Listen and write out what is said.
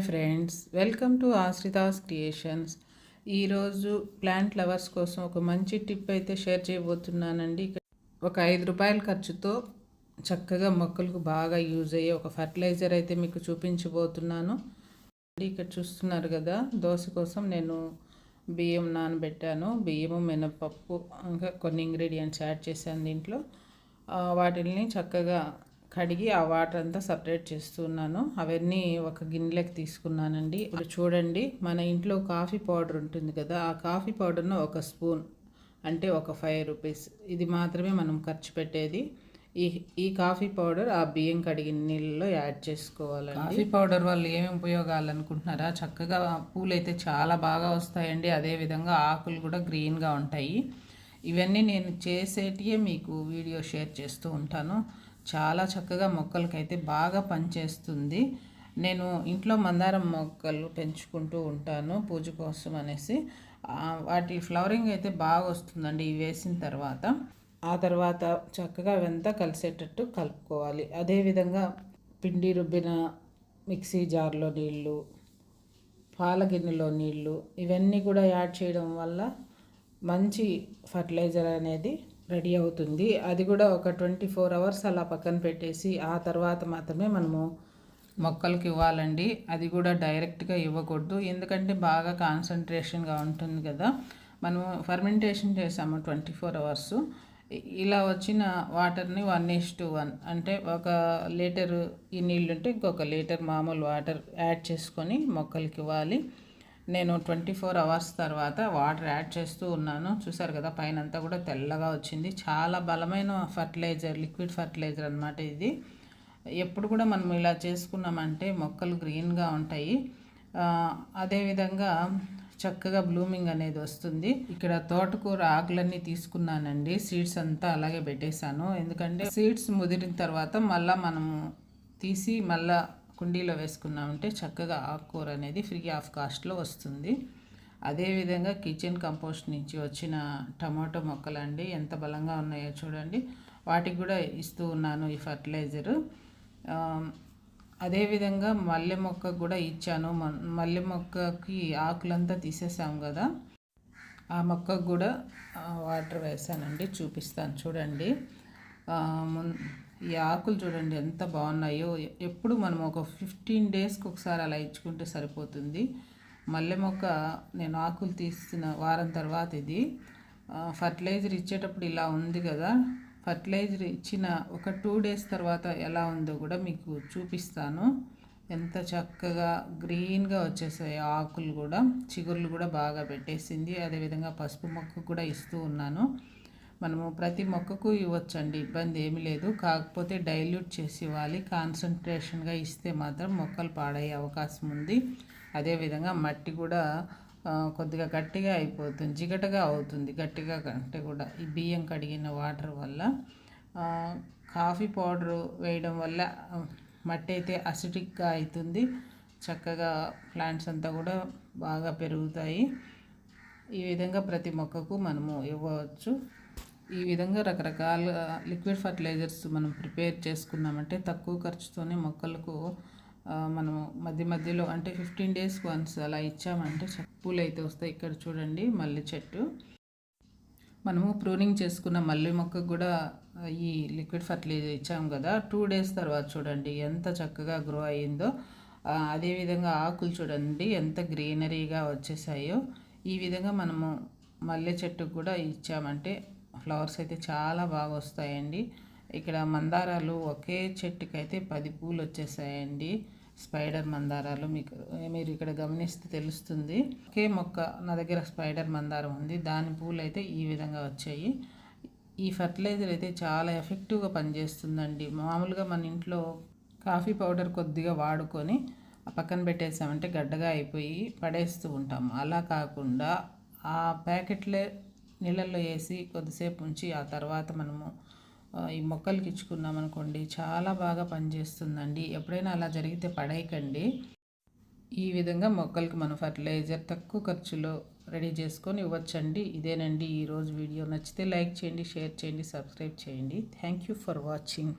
Hi friends welcome to Ashrita's creations. ఈరోజు plant lovers కోసం ఒక మంచి టిప్ అయితే షేర్ చేయబోతున్నానండి. ఒక ఐదు రూపాయల ఖర్చుతో చక్కగా మొక్కలకు బాగా యూజ్ అయ్యే ఒక ఫర్టిలైజర్ అయితే మీకు చూపించబోతున్నాను. ఇక్కడ చూస్తున్నారు కదా దోశ కోసం నేను బియ్యం నానబెట్టాను. బియ్యము మినపప్పు ఇంకా కొన్ని ఇంగ్రీడియంట్స్ యాడ్ చేశాను దీంట్లో. వాటిని చక్కగా కడిగి ఆ వాటర్ అంతా సపరేట్ చేస్తున్నాను. అవన్నీ ఒక గిన్నెలకు తీసుకున్నానండి. ఇప్పుడు చూడండి మన ఇంట్లో కాఫీ పౌడర్ ఉంటుంది కదా ఆ కాఫీ పౌడర్ను ఒక స్పూన్ అంటే ఒక ఫైవ్ రూపీస్. ఇది మాత్రమే మనం ఖర్చు పెట్టేది. ఈ ఈ కాఫీ పౌడర్ ఆ బియ్యం కడిగిన నీళ్ళలో యాడ్ చేసుకోవాలండి. కాఫీ పౌడర్ వల్ల ఏమి ఉపయోగాలు అనుకుంటున్నారా చక్కగా పూలు అయితే చాలా బాగా వస్తాయండి. అదేవిధంగా ఆకులు కూడా గ్రీన్గా ఉంటాయి. ఇవన్నీ నేను చేసేటియే మీకు వీడియో షేర్ చేస్తూ ఉంటాను. చాలా చక్కగా మొక్కలకైతే బాగా పనిచేస్తుంది. నేను ఇంట్లో మందారం మొక్కలు పెంచుకుంటూ ఉంటాను పూజ కోసం అనేసి. వాటి ఫ్లవరింగ్ అయితే బాగా వస్తుందండి ఇవి వేసిన తర్వాత. ఆ తర్వాత చక్కగా అవంతా కలిసేటట్టు కలుపుకోవాలి. అదేవిధంగా పిండి రుబ్బిన మిక్సీ జార్లో నీళ్ళు పాల గిన్నెలో నీళ్ళు ఇవన్నీ కూడా యాడ్ చేయడం వల్ల మంచి ఫర్టిలైజర్ అనేది రెడీ అవుతుంది. అది కూడా ఒక ట్వంటీ ఫోర్ అవర్స్ అలా పక్కన పెట్టేసి ఆ తర్వాత మాత్రమే మనము మొక్కలకి ఇవ్వాలండి. అది కూడా డైరెక్ట్గా ఇవ్వకూడదు. ఎందుకంటే బాగా కాన్సన్ట్రేషన్గా ఉంటుంది కదా. మనము ఫర్మెంటేషన్ చేసాము ట్వంటీ ఫోర్ అవర్స్. ఇలా వచ్చిన వాటర్ని వన్ ఈస్ టు వన్. అంటే ఒక లీటర్ ఈ నీళ్ళు ఉంటే ఇంకొక లీటర్ మామూలు వాటర్ యాడ్ చేసుకొని మొక్కలకి ఇవ్వాలి. నేను ట్వంటీ ఫోర్ అవర్స్ తర్వాత వాటర్ యాడ్ చేస్తూ ఉన్నాను. చూసారు కదా పైన అంతా కూడా తెల్లగా వచ్చింది. చాలా బలమైన ఫర్టిలైజర్ లిక్విడ్ ఫర్టిలైజర్ అనమాట ఇది. ఎప్పుడు కూడా మనం ఇలా చేసుకున్నామంటే మొక్కలు గ్రీన్గా ఉంటాయి. అదేవిధంగా చక్కగా బ్లూమింగ్ అనేది వస్తుంది. ఇక్కడ తోటకూర ఆకులన్నీ తీసుకున్నానండి. సీడ్స్ అంతా అలాగే పెట్టేశాను. ఎందుకంటే సీడ్స్ ముదిరిన తర్వాత మళ్ళీ మనము తీసి మళ్ళీ కుండీలో వేసుకున్నామంటే చక్కగా ఆకుకూర అనేది ఫ్రీ ఆఫ్ కాస్ట్లో వస్తుంది. అదేవిధంగా కిచెన్ కంపోస్ట్ నుంచి వచ్చిన టమాటో మొక్కలండి ఎంత బలంగా ఉన్నాయో చూడండి. వాటికి కూడా ఇస్తూ ఉన్నాను ఈ ఫర్టిలైజరు. అదేవిధంగా మల్లె మొక్క కూడా ఇచ్చాను. మల్లె మొక్కకి ఆకులంతా తీసేసాం కదా. ఆ మొక్కకు కూడా వాటర్ వేసానండి చూపిస్తాను చూడండి. ఈ ఆకులు చూడండి ఎంత బాగున్నాయో. ఎప్పుడు మనం ఒక ఫిఫ్టీన్ డేస్కి ఒకసారి అలా ఇచ్చుకుంటే సరిపోతుంది. మల్లె మొక్క నేను ఆకులు తీసిన వారం తర్వాత ఇది. ఫర్టిలైజర్ ఇచ్చేటప్పుడు ఇలా ఉంది కదా. ఫర్టిలైజర్ ఇచ్చిన ఒక టూ డేస్ తర్వాత ఎలా ఉందో కూడా మీకు చూపిస్తాను. ఎంత చక్కగా గ్రీన్గా వచ్చేసాయి ఆకులు కూడా. చిగుర్లు కూడా బాగా పెట్టేసింది. అదేవిధంగా పసుపు మొక్క కూడా ఇస్తూ ఉన్నాను. మనము ప్రతి మొక్కకు ఇవ్వచ్చండి ఇబ్బంది ఏమీ లేదు. కాకపోతే డైల్యూట్ చేసి ఇవ్వాలి. కాన్సన్ట్రేషన్గా ఇస్తే మాత్రం మొక్కలు పాడయ్యే అవకాశం ఉంది. అదేవిధంగా మట్టి కూడా కొద్దిగా గట్టిగా అయిపోతుంది జిగటగా అవుతుంది. గట్టిగా కంటే కూడా ఈ బియ్యం కడిగిన వాటర్ వల్ల కాఫీ పౌడర్ వేయడం వల్ల మట్టి అయితే అసిడిక్గా అవుతుంది. చక్కగా ప్లాంట్స్ అంతా కూడా బాగా పెరుగుతాయి. ఈ విధంగా ప్రతి మొక్కకు మనము ఇవ్వవచ్చు ఈ విధంగా రకరకాల లిక్విడ్ ఫర్టిలైజర్స్ మనం ప్రిపేర్ చేసుకున్నామంటే తక్కువ ఖర్చుతోనే మొక్కలకు మనం మధ్య మధ్యలో అంటే ఫిఫ్టీన్ డేస్ వన్స్ అలా ఇచ్చామంటే పూలు అయితే వస్తాయి. ఇక్కడ చూడండి మల్లె చెట్టు. మనము ప్రూనింగ్ చేసుకున్న మల్లె మొక్కకు కూడా ఈ లిక్విడ్ ఫర్టిలైజర్ ఇచ్చాము కదా. టూ డేస్ తర్వాత చూడండి ఎంత చక్కగా గ్రో అయ్యిందో. అదేవిధంగా ఆకులు చూడండి ఎంత గ్రీనరీగా వచ్చేసాయో. ఈ విధంగా మనము మల్లె చెట్టుకు కూడా ఇచ్చామంటే ఫ్లవర్స్ అయితే చాలా బాగా వస్తాయండి. ఇక్కడ మందారాలు ఒకే చెట్టుకి అయితే పది పూలు వచ్చేసాయండి స్పైడర్ మందారాలు మీకు మీరు ఇక్కడ గమనిస్తే తెలుస్తుంది. ఒకే మొక్క నా దగ్గర స్పైడర్ మందారం ఉంది. దాని పూలు అయితే ఈ విధంగా వచ్చాయి. ఈ ఫర్టిలైజర్ అయితే చాలా ఎఫెక్టివ్గా పనిచేస్తుందండి. మామూలుగా మన ఇంట్లో కాఫీ పౌడర్ కొద్దిగా వాడుకొని పక్కన పెట్టేసామంటే గడ్డగా అయిపోయి పడేస్తూ ఉంటాము అలా కాకుండా ఆ ప్యాకెట్లే నీళ్ళల్లో వేసి కొద్దిసేపు ఉంచి ఆ తర్వాత మనము ఈ మొక్కలకి ఇచ్చుకున్నాం అనుకోండి చాలా బాగా పనిచేస్తుందండి. ఎప్పుడైనా అలా జరిగితే పడేయకండి. ఈ విధంగా మొక్కలకి మనం ఫర్టిలైజర్ తక్కువ ఖర్చులో రెడీ చేసుకొని ఇవ్వచ్చండి. ఇదేనండి ఈరోజు వీడియో. నచ్చితే లైక్ చేయండి షేర్ చేయండి సబ్స్క్రైబ్ చేయండి. Thank you for watching.